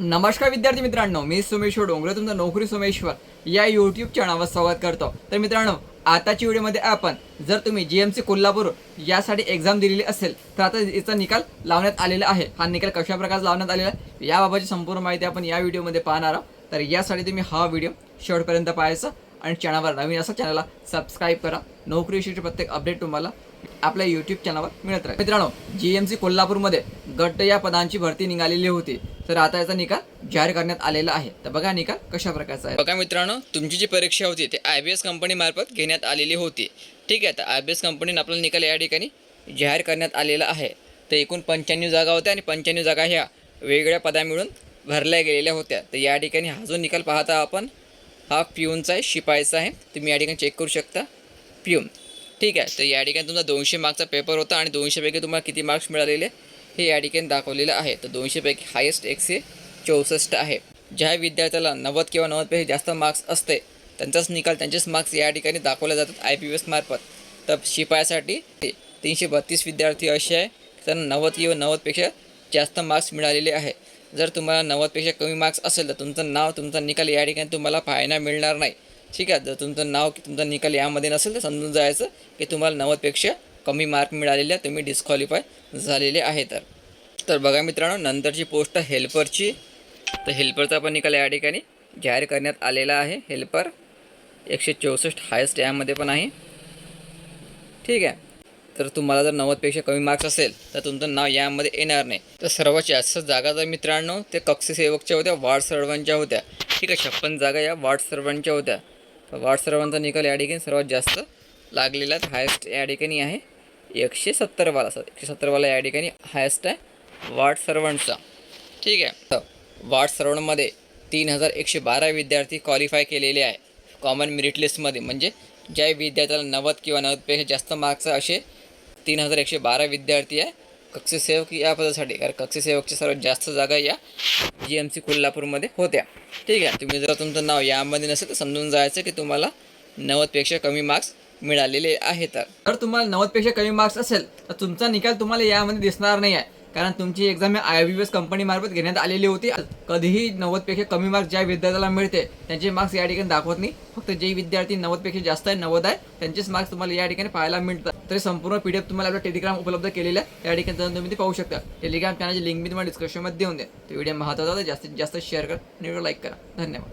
नमस्कार विद्यार्थी मित्रांनो मी सोमेश्वर डोंगरे तुमचं नोकरी सोमेश्वर या यूट्यूब चॅनलवर स्वागत करतो. तर मित्रांनो आताच्या व्हिडिओमध्ये आपण जर तुम्ही जी एम सी कोल्हापूर यासाठी एक्झाम दिलेली असेल तर आता याचा निकाल लावण्यात आलेला आहे. हा निकाल कशा प्रकारे लावण्यात आलेला आहे याबाबतची संपूर्ण माहिती आपण या व्हिडिओमध्ये पाहणार आहोत. तर यासाठी तुम्ही हा व्हिडिओ शेवटपर्यंत पाहायचा आणि चॅनलवर नवीन असा चॅनलला सबस्क्राईब करा. नोकरीविषयीचे प्रत्येक अपडेट तुम्हाला आपल्या यूट्यूब चॅनलवर मिळत राहील. मित्रांनो जी एम सी कोल्हापूरमध्ये गट या पदांची भरती निघालेली होती. तर आता याचा निकाल जाहीर करण्यात आलेला आहे. तर बघा निकाल कशा प्रकारचा आहे. बघा मित्रांनो तुमची जी परीक्षा होती ते आय बी एस कंपनीमार्फत घेण्यात आलेली होती. ठीक आहे तर आय बी एस कंपनीने आपला निकाल या ठिकाणी जाहीर करण्यात आलेला आहे. तर एकूण पंच्याण्णव जागा होत्या आणि पंच्याण्णव जागा ह्या वेगवेगळ्या पदा मिळून भरल्या गेलेल्या होत्या. तर या ठिकाणी हा जो निकाल पाहता आपण हा पिऊनचा आहे शिपायचा आहे. तुम्ही या ठिकाणी चेक करू शकता. पिऊन. ठीक आहे तर या ठिकाणी तुमचा दोनशे मार्कचा पेपर होता आणि दोनशेपैकी तुम्हाला किती मार्क्स मिळालेले? हे या ठिकाणी दाखवलेलं आहे. तर दोनशेपैकी हायेस्ट एकशे चौसष्ट आहे. ज्या विद्यार्थ्याला नव्वद किंवा नव्वदपेक्षा जास्त मार्क्स असते त्यांचाच निकाल त्यांचेच मार्क्स या ठिकाणी दाखवले जातात आय पी एस मार्फत. तर शिपायासाठी तीनशे बत्तीस विद्यार्थी असे आहे. त्यांना नव्वद किंवा नव्वदपेक्षा जास्त मार्क्स मिळालेले आहे. जर तुम्हाला नव्वदपेक्षा कमी मार्क्स असेल तर तुमचं नाव तुमचा निकाल या ठिकाणी तुम्हाला पाहायला मिळणार नाही. ठीक आहे? जर तुमचं नाव की तुमचा निकाल यामध्ये नसेल तर समजून जायचं की तुम्हाला नव्वदपेक्षा कमी मार्क मिळालेले आहे तुम्ही डिस्क्वालिफाय झालेले आहे तर. तर बघा मित्रांनो नंतरची पोस्ट हेल्परची तर हेल्परचा पण निकाल या ठिकाणी जाहीर करण्यात आलेला आहे. हेल्पर एकशे चौसष्ट हायस्ट यामध्ये पण आहे. ठीक आहे. तर तुम्हाला जर नव्वदपेक्षा कमी मार्क्स असेल तर तुमचं नाव यामध्ये येणार नाही. तर सर्वात जास्त जागा जर मित्रांनो ते कक्षसेवकच्या होत्या वार्ड सर्वांच्या होत्या. ठीक आहे छप्पन जागा या वार्ड सर्वांच्या होत्या. तर वार्ड सर्वांचा निकाल या ठिकाणी सर्वात जास्त लागलेला हायस्ट या ठिकाणी आहे. एकशे सत्तरवाला सर एकशे सत्तरवाला या ठिकाणी हायस्ट आहे वार्ड सर्वंटचा ठीक आहे. तर वार्ड सर्वंटमध्ये तीन हजार एकशे बारा विद्यार्थी क्वालिफाय केलेले आहे. कॉमन मेरिट लिस्टमध्ये म्हणजे ज्या विद्यार्थ्याला नव्वद किंवा नव्वदपेक्षा जास्त मार्क्स असे तीन हजार एकशे बारा विद्यार्थी आहे कक्षसेवक या पदासाठी. कारण कक्षसेवकच्या सर्वात जास्त जागा या जी एम सी कोल्हापूरमध्ये होत्या. ठीक आहे. तुम्ही जर तुमचं नाव यामध्ये नसेल तर समजून जायचं की तुम्हाला नव्वदपेक्षा कमी मार्क्स मिळालेले आहेत. तर जर तुम्हाला नव्वदपेक्षा कमी मार्क्स असेल तर तुमचा निकाल तुम्हाला यामध्ये दिसणार नाही आहे. कारण तुमची एक्झाम ही आय बी एस कंपनीमार्फत घेण्यात आलेली होती. कधीही नव्वदपेक्षा कमी मार्क्स ज्या विद्यार्थ्याला मिळते त्यांचे मार्क्स या ठिकाणी दाखवत नाही. फक्त जे विद्यार्थी नव्वदपेक्षा जास्त आहे नव्वद आहे त्यांचेच मार्क्स तुम्हाला या ठिकाणी पाहायला मिळतात. तरी संपूर्ण पी डी एफ तुम्हाला आपल्या टेलिग्राम उपलब्ध केलेलं आहे. त्या ठिकाणी जाऊन तुम्ही ते पाहू शकता. टेलिग्राम चॅनलची लिंक मी तुम्हाला डिस्क्रिप्शनमध्ये देऊन द्या तो व्हिडिओ महत्त्वाचा होता. जास्तीत जास्त शेअर करा आणि व्हिडिओ लाईक करा. धन्यवाद.